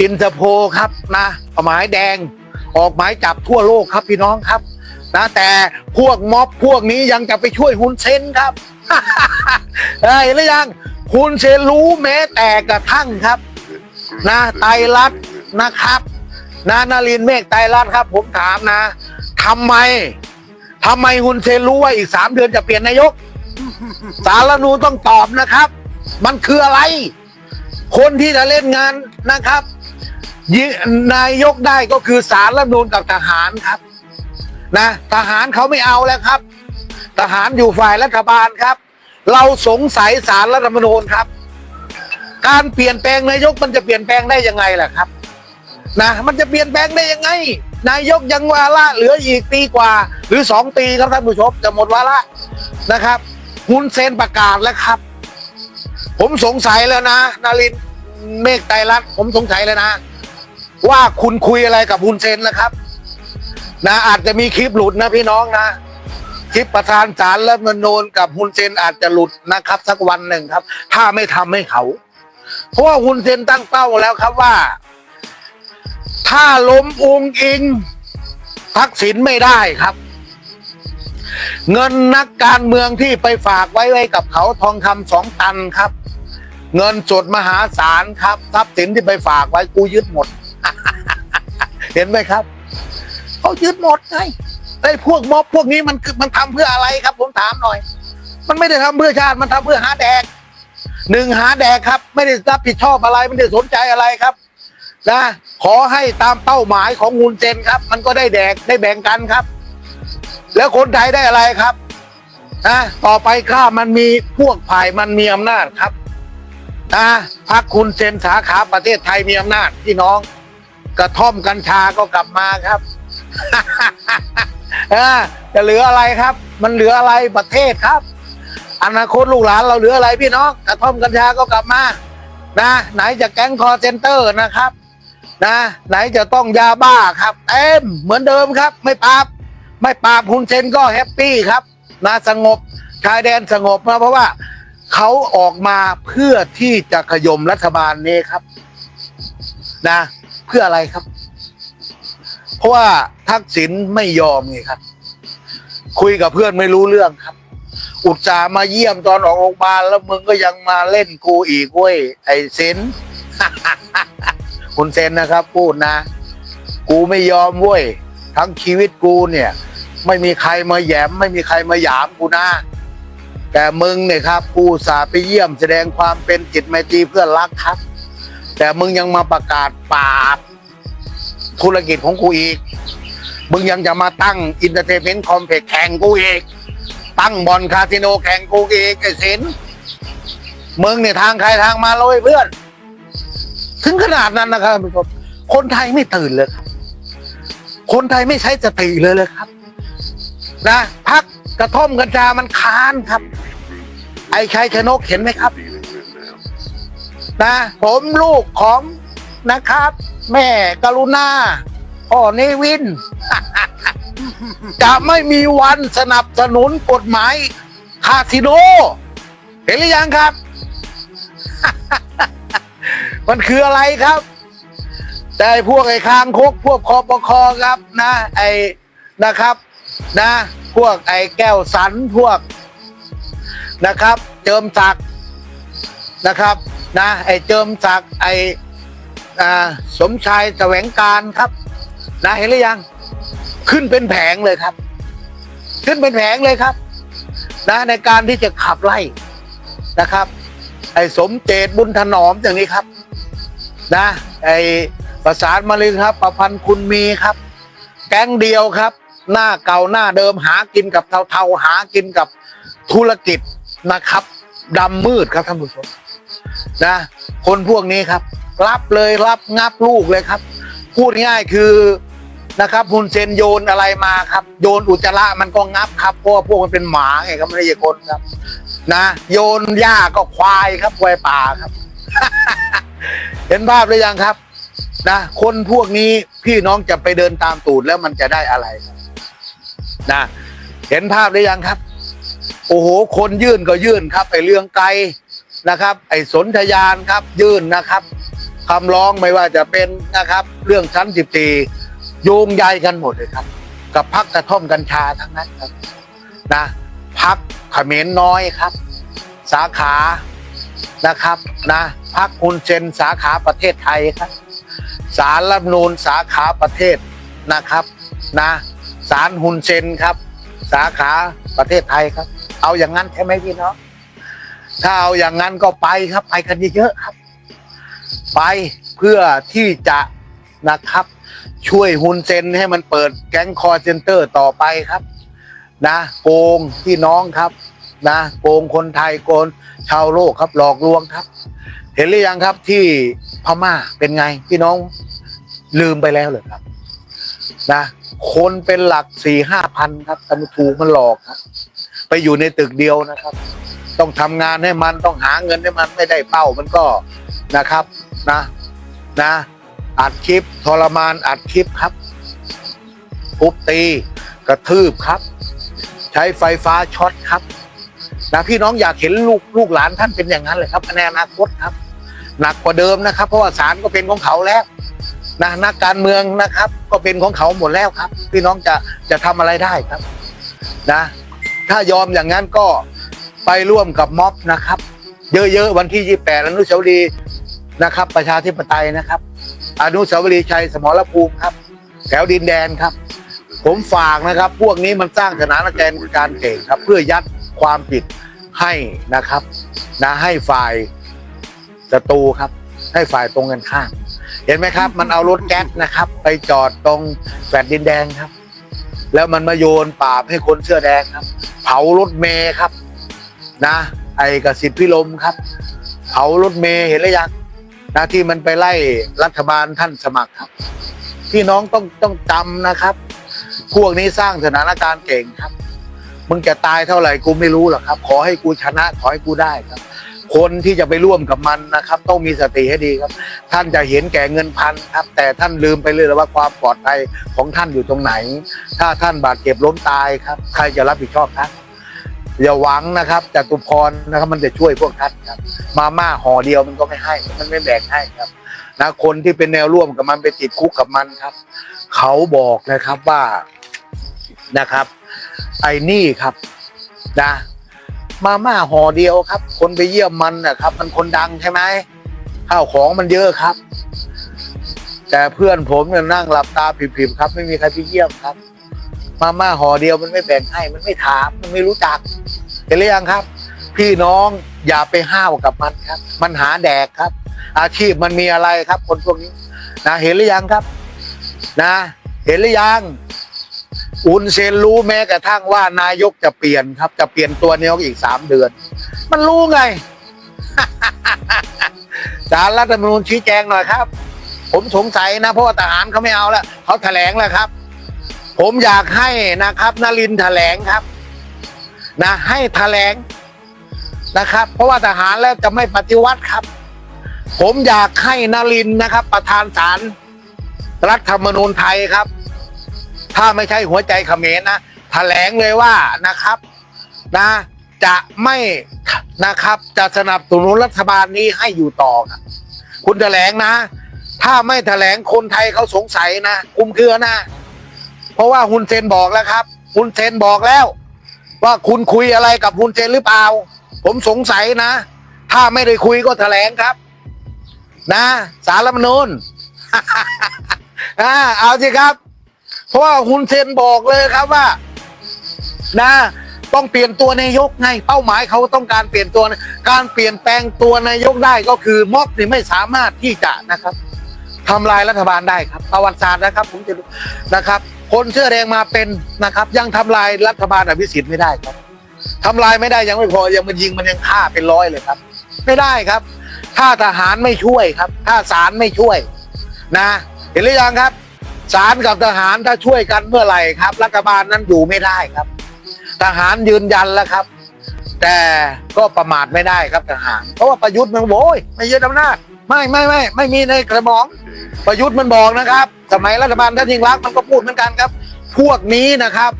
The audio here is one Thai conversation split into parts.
อินเตอร์โพครับนะหมายแดง ออกหมายจับทั่วโลกครับพี่น้องครับ นะแต่พวกม็อบพวกนี้ยังจะไปช่วยฮุนเซนครับเฮ้หรือยังฮุนเซนรู้แม้แต่กระทั่งครับนะไตรัตนะครับนะนารินเมฆไตรัตครับ ผมถามนะทำไมทำไมฮุนเซนรู้ว่าอีกสามเดือนจะเปลี่ยนนายก สารนูต้องตอบนะครับ มันคืออะไร คนที่จะเล่นงานนะครับ นายกได้ก็คือสารรัฐมนูญกับทหารครับ นะทหารเขาไม่เอาแล้วครับ ทหารอยู่ฝ่ายรัฐบาลครับ เราสงสัยสารรัฐธรรมนูญครับ การเปลี่ยนแปลงนายกมันจะเปลี่ยนแปลงได้ยังไงล่ะครับนะมันจะเปลี่ยนแปลงได้ยังไง นายกยังวาระเหลืออีกปีกว่า หรือสองปีครับท่านผู้ชมจะหมดวาระนะครับฮุนเซนประกาศแล้วครับ ผมสงสัยแล้วนะ นารินเมฆไตรรัตน์ผมสงสัยแล้วนะ ว่าคุณคุยอะไรกับฮุนเซนนะครับ นะอาจจะมีคลิปหลุดนะพี่น้องนะคลิปประธานศาลและมนูญกับฮุนเซนอาจจะหลุดนะครับ สักวันหนึ่งครับ ถ้าไม่ทำให้เขา เพราะว่าฮุนเซนตั้งเป้าแล้วครับว่า ถ้าล้มองค์อิงทักษิณไม่ได้ครับ เงินนักการเมืองที่ไปฝากไว้ไว้กับเขาทองคำสองตันครับ เงินสดมหาศาลครับ ทรัพย์สินที่ไปฝากไว้กูยึดหมด เห็นไหมครับเขายึดหมดไงไอ้พวกม็อบพวกนี้มันมันทำเพื่ออะไรครับ ผมถามหน่อย มันไม่ได้ทำเพื่อชาติมันทำเพื่อหาแดกหนึ่งหาแดกครับ ไม่ได้รับผิดชอบอะไรไม่ได้สนใจอะไรครับนะขอให้ตามเป้าหมายของงูนเซนครับ มันก็ได้แดกได้แบ่งกันครับ แล้วคนไทยได้อะไรครับนะต่อไปข้ามันมีพวกฝ่ายมันมีอำนาจครับนะพักคุณเซนสาขาประเทศไทยมีอำนาจพี่น้อง กระท่อมกัญชาก็กลับมาครับจะเหลืออะไรครับ มันเหลืออะไรประเทศครับ อนาคตลูกหลานเราเหลืออะไรพี่น้องกระท่อมกัญชาก็กลับมานะไหนจะแก๊งคอร์เซนเตอร์นะครับ นะ ไหนจะต้องยาบ้าครับเต็มเหมือนเดิมครับ ไม่ปราบ ไม่ปราบคุณเซนก็แฮปปี้ครับนะสงบชายแดนสงบนะเพราะว่าเขาออกมาเพื่อที่จะขยมรัฐบาลนี้ครับ นะ เพื่ออะไรครับ เพราะว่าทักษิณไม่ยอมไงครับ คุยกับเพื่อนไม่รู้เรื่องครับ อุตส่าห์มาเยี่ยมตอนออกโรงพยาบาลแล้วมึงก็ยังมาเล่นกูอีกเว้ยไอ้เซนคุณเซนนะครับ พูดนะ กูไม่ยอมเว้ยทั้งชีวิตกูเนี่ย ไม่มีใครมาแยม ไม่มีใครมาหยามกูนะแต่มึงเนี่ยครับ กูสาไปเยี่ยมแสดงความเป็นจิตไมตรีเพื่อรักครับ แต่มึงยังมาประกาศปราบธุรกิจของกูอีก มึงยังจะมาตั้งอินเตอร์เทนเมนต์คอมเพล็กซ์แข่งกูอีก ตั้งบอลคาสิโนแข่งกูอีกไอ้สินมึงเนี่ยทางใครทางมาเลยเพื่อน ถึงขนาดนั้นนะครับท่านผู้ชมคนไทยไม่ตื่นเลยครับ คนไทยไม่ใช้สติเลยเลยครับนะพักกระท่อมกัญชามันค้านครับ ไอ้ชัยชนกเห็นไหมครับ นะ ผมลูกของนะครับ แม่กรุณาพ่อเนวิน จะไม่มีวันสนับสนุนกฎหมายคาสิโน เห็นหรือยังครับ มันคืออะไรครับแต่พวกไอ้คางคกพวกคอปคอครับนะไอ้นะครับ นะ พวกไอ้แก้วสันพวกนะครับ เจิมศักนะครับ นะไอ้เจิมศักดิ์ไอ้สมชายแสวงการครับนะเห็นหรือยัง ขึ้นเป็นแผงเลยครับ ขึ้นเป็นแผงเลยครับ นะในการที่จะขับไล่นะครับ ไอ้สมเจตบุญถนอมอย่างนี้ครับ นะ ไอ้ประสานมาเลยครับ ประพันธ์คุณมีครับ แก๊งเดียวครับ หน้าเก่าหน้าเดิมหากินกับเทาๆหากินกับธุรกิจนะครับดำมืดครับท่านผู้ชม นะ คนพวกนี้ครับ รับเลยรับงับลูกเลยครับ พูดง่ายคือนะครับฮุนเซนโยนอะไรมาครับ โยนอุจจาระมันก็งับครับเพราะว่าพวกมันเป็นหมาไงครับไม่ใช่คนครับ นะ โยนหญ้าก็ควายครับควายป่าครับ เห็นภาพหรือยังครับนะคนพวกนี้พี่น้องจะไปเดินตามตูดแล้วมันจะได้อะไรนะเห็นภาพหรือยังครับ โอ้โห คนยื่นก็ยื่นครับไอเรื่องไกล นะครับ ไอ้สนธยานครับยื่นนะครับคำร้องไม่ว่าจะเป็นนะครับ เรื่องชั้นสิบตีโยงใยกันหมดเลยครับ กับพักกระท่อมกัญชาทั้งนั้นครับนะพักเขมรน้อยครับ สาขานะครับนะพักคุณเซนสาขาประเทศไทยครับสารรัฐนูนสาขาประเทศนะครับนะสารฮุนเซนครับ สาขาประเทศไทยครับ เอาอย่างนั้นใช่ไหมพี่น้อง ถ้าเอาอย่างนั้นก็ไปครับ ไปกันเยอะๆครับ ไปเพื่อที่จะนะครับ ช่วยฮุนเซนให้มันเปิดแก๊งคอร์เซนเตอร์ต่อไปครับ นะโกงพี่น้องครับ นะโกงคนไทยโกงชาวโลกครับหลอกลวงครับ เห็นหรือยังครับที่พม่าเป็นไง พี่น้องลืมไปแล้วเหรอครับ นะคนเป็นหลักสี่ห้าพันครับต่มันถูกมันหลอกครับ ไปอยู่ในตึกเดียวนะครับ ต้องทำงานให้มันต้องหาเงินให้มันไม่ได้เป้ามันก็นะครับนะนะอัดคลิปทรมานอัดคลิปครับทุบตีกระทืบครับ ใช้ไฟฟ้าช็อตครับนะพี่น้องอยากเห็นลูกลูกหลานท่านเป็นอย่างนั้นเลยครับในอนาคตครับ หนักกว่าเดิมนะครับ เพราะว่าศาลก็เป็นของเขาแล้วนะนักการเมืองนะครับ ก็เป็นของเขาหมดแล้วครับ พี่น้องจะจะทำอะไรได้ครับ นะ ถ้ายอมอย่างนั้นก็ ไปร่วมกับม็อบนะครับ เยอะๆวันที่ 28 อนุสาวรีย์นะครับ ประชาธิปไตยนะครับ อนุสาวรีย์ชัยสมรภูมิครับ แถวดินแดนครับ ผมฝากนะครับ พวกนี้มันสร้างสถานการณ์การเก่งครับ เพื่อยัดความผิดให้นะครับนะให้ฝ่ายศัตรูครับ ให้ฝ่ายตรงกันข้ามเห็นไหมครับ มันเอารถแก๊สนะครับ ไปจอดตรงแฟลตดินแดงครับ แล้วมันมาโยนปาบให้คนเสื้อแดงครับ เผารถเมย์ครับ นะ ไอ้กสิทธิพิลมครับเผารถเมย์เห็นหรือยังนะที่มันไปไล่รัฐบาลท่านสมัครครับพี่น้องต้องต้องจำนะครับ พวกนี้สร้างสถานการณ์เก่งครับ มึงจะตายเท่าไหร่กูไม่รู้หรอกครับ ขอให้กูชนะขอให้กูได้ครับ คนที่จะไปร่วมกับมันนะครับ ต้องมีสติให้ดีครับ ท่านจะเห็นแก่เงินพันครับ แต่ท่านลืมไปเลยว่าความปลอดภัยของท่านอยู่ตรงไหน ถ้าท่านบาดเจ็บล้มตายครับ ใครจะรับผิดชอบท่าน อย่าหวังนะครับจตุพรนะครับ มันจะช่วยพวกท่านครับ มาม่าห่อเดียวมันก็ไม่ให้ มันไม่แบ่งให้ครับนะคนที่เป็นแนวร่วมกับมันไปติดคุกกับมันครับ เขาบอกนะครับว่านะครับ ไอ้นี่ครับนะมาม่าห่อเดียวครับ คนไปเยี่ยมมันนะครับ มันคนดังใช่ไหมข้าวของมันเยอะครับ แต่เพื่อนผมเนี่ยนั่งหลับตาผิบๆครับ ไม่มีใครไปเยี่ยมครับ มาม่าห่อเดียวมันไม่แบ่งให้ มันไม่ถาม มันไม่รู้จักเห็นหรือยังครับ พี่น้องอย่าไปห้าวกับมันครับ มันหาแดกครับ อาชีพมันมีอะไรครับ คนพวกนี้นะเห็นหรือยังครับ นะ เห็นหรือยังอุนเซนรู้แม้กระทั่งว่านายกจะเปลี่ยนครับ จะเปลี่ยนตัวนายกอีกสามเดือน มันรู้ไงสารรัฐธรรมนูญชี้แจงหน่อยครับ ผมสงสัยนะเพราะว่าทหารเขาไม่เอาแล้วเขาแถลงแล้วครับ ผมอยากให้นะครับนลินแถลงครับ นะให้แถลงนะครับ เพราะว่าทหารแล้วจะไม่ปฏิวัติครับ ผมอยากให้นลินนะครับ ประธานศาลรัฐธรรมนูญไทยครับ ถ้าไม่ใช่หัวใจเขมรนะแถลงเลยว่านะครับนะจะไม่นะครับจะสนับสนุนรัฐบาลนี้ให้อยู่ต่อครับคุณแถลงนะ ถ้าไม่แถลงคนไทยเขาสงสัยนะคุมเครือนะ เพราะว่าฮุนเซนบอกแล้วครับฮุนเซนบอกแล้ว ว่าคุณคุยอะไรกับฮุนเซนหรือเปล่า ผมสงสัยนะ ถ้าไม่ได้คุยก็แถลงครับ นะ สารรัฐมนูญเอาสิครับ เพราะว่าฮุนเซนบอกเลยครับว่า นะต้องเปลี่ยนตัวนายกไงเป้าหมายเขาต้องการเปลี่ยนตัวนะการเปลี่ยนแปลงตัวนายกได้ก็คือม็อบนี่ไม่สามารถที่จะนะครับทำลายรัฐบาลได้ครับประวัติศาสตร์นะครับผมจะดูนะครับ คนเสื้อแดงมาเป็นนะครับ ยังทำลายรัฐบาลอภิสิทธิ์ไม่ได้ครับทำลายไม่ได้ยังไม่พอยังมันยิงมันยังฆ่าเป็นร้อยเลยครับ ไม่ได้ครับ ถ้าทหารไม่ช่วยครับ ถ้าศาลไม่ช่วย นะ เห็นหรือยังครับศาลกับทหารถ้าช่วยกันเมื่อไหร่ครับ รัฐบาลนั้นอยู่ไม่ได้ครับ ทหารยืนยันแล้วครับ แต่ก็ประมาทไม่ได้ครับทหาร เพราะว่าประยุทธ์มันโวยไม่ยึดอำนาจ ไม่ไม่ไม่ไม่มีในกระบอกประยุทธ์มันบอกนะครับ สมัยรัฐบาลท่านยิ่งรักมันก็พูดเหมือนกันครับ พวกนี้นะครับ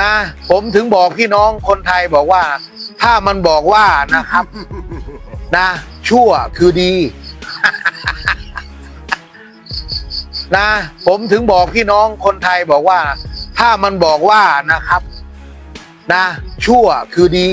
นะ ผมถึงบอกพี่น้องคนไทยบอกว่า ถ้ามันบอกว่านะครับ นะ ชั่วคือดี นะ ผมถึงบอกพี่น้องคนไทยบอกว่า ถ้ามันบอกว่านะครับ นะ ชั่วคือดี